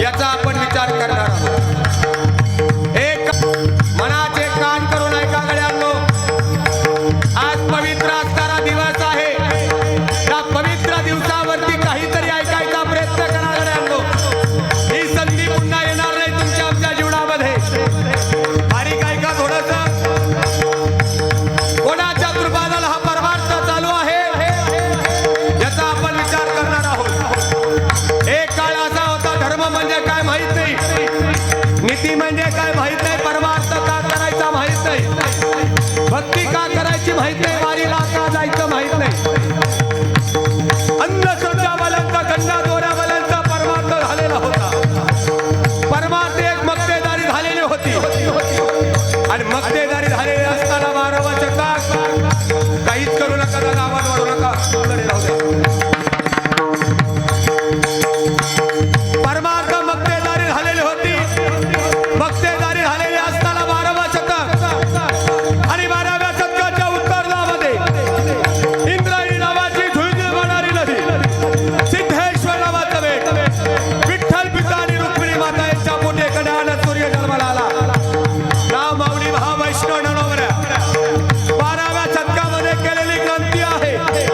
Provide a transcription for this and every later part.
याचा आपण विचार करणार आहोत. Yeah. है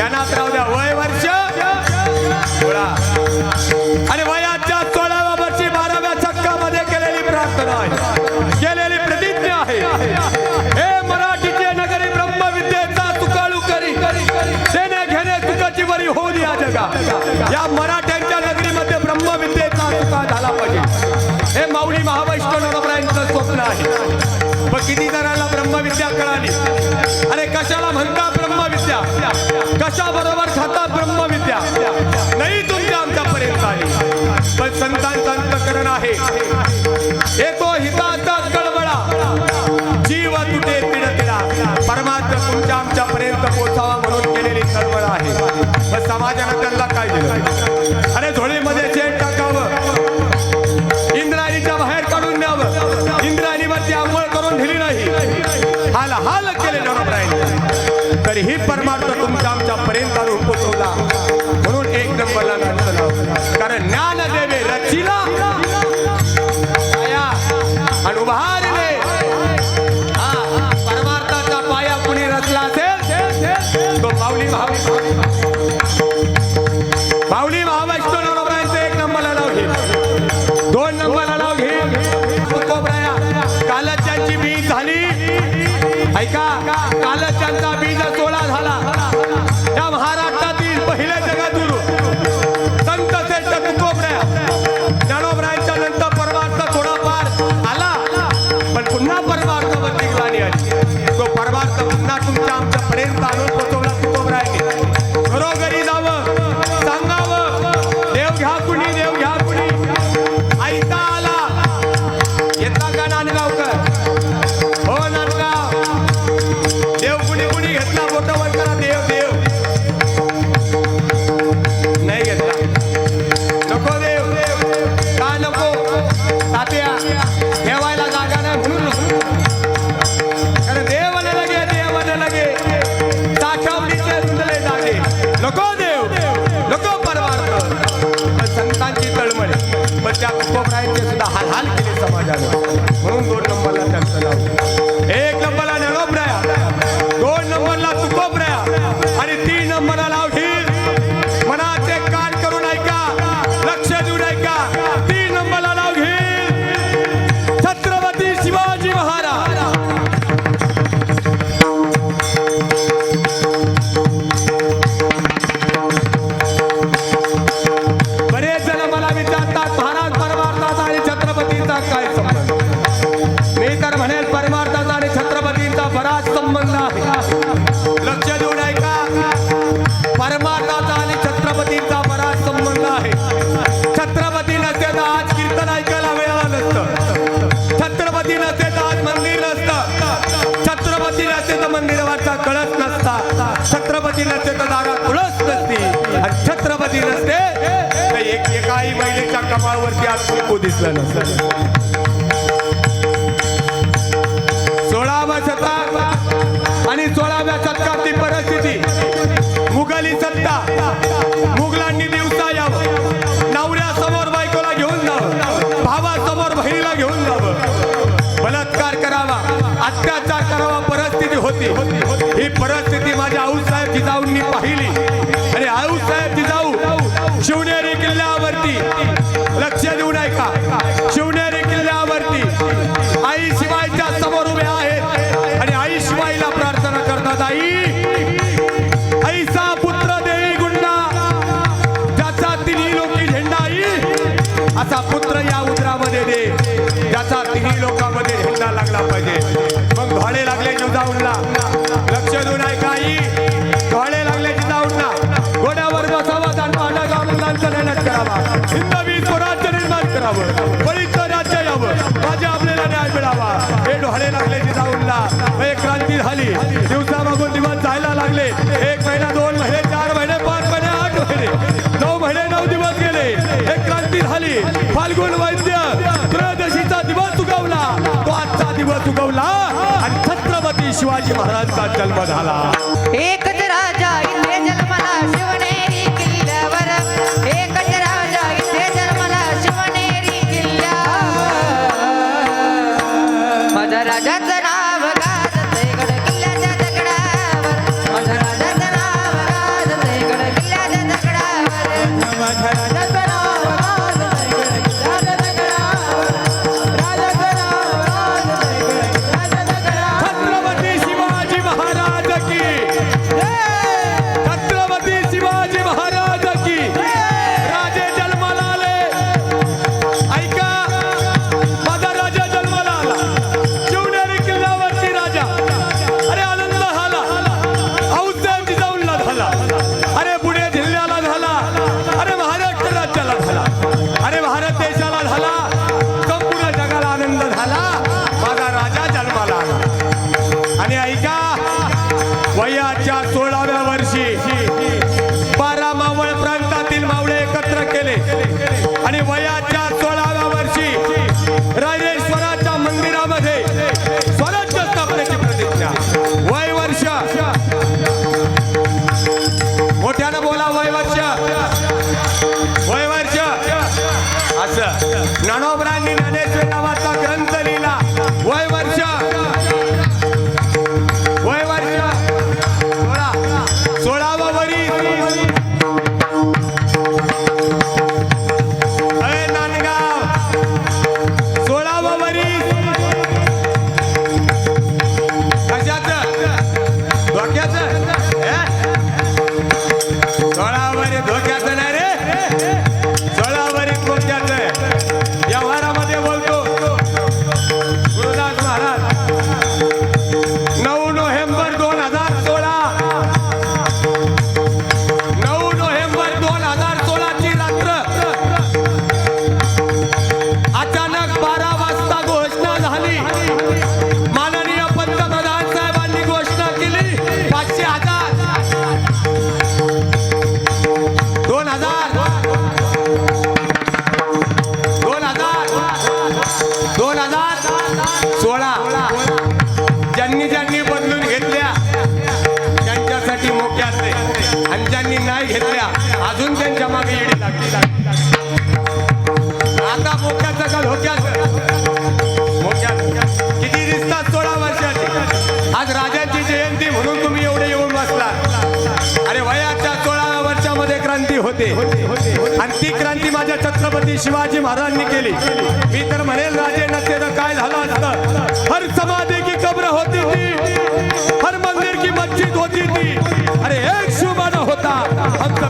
ध्यानात राहू द्या. वय वर्ष? सोळा आणि वयाच्या सोळाव्या वर्षी बाराव्या चक्कामध्ये केलेली प्रार्थना आहे. केलेली प्रतिज्ञा आहे. हे मराठीचे नगरी ब्रह्मविद्येचा तुकाळू करी. देणे घेणे तुकाची वरी होऊ या जगा या मराठ्यांच्या नगरीमध्ये ब्रह्मविद्येचा तुका झाला पाहिजे. हे माऊली महावैष्णव नवरायांचं स्वप्न आहे. पण किती जणांना ब्रह्मविद्या कळाली? अरे कशाला म्हणता ब्रह्मविद्या? कशा बरोबर खाता ब्रह्मविद्या? नाही तुमच्या आमच्यापर्यंत आली. पण संतांचं अंतकरण आहे. एको हिता પ્રેમ તારું પોતોલા तुमच्या आमच्या पर्यंत आणून होतो एकाही महिलेच्या कपाळावरती आज कुंकू दिसला नसता. सोळाव्या शतक आणि सोळाव्या शतकात ती परिस्थिती. मुघली सत्ता. मुघलांनी दिवसा यावं. नवऱ्यासमोर बायकोला घेऊन जावं. भावासमोर बहिणीला घेऊन जावं. बलात्कार करावा. अत्याचार करावा. परिस्थिती होती होती. मग भाडे लागले जीवदाऊनला शिवाजी महाराजांचा जन्म झाला. एकच राजा इथे जन्मला शिवनेरी किल्ल्यावर. एकच राजा इथे जन्मला शिवनेरी किल्ल्यावर. माझा राजा जयंती म्हणून तुम्ही एवढे येऊन क्रांती आणि ती क्रांती माझ्या छत्रपती शिवाजी महाराजांनी केली. मी तर म्हणेल राजे नसते तर काय झालं असतं? हर समाधी की कब्र होती ती. हर मंदिर की मस्जिद होती थी अरे एक शुभाना होता. फक्त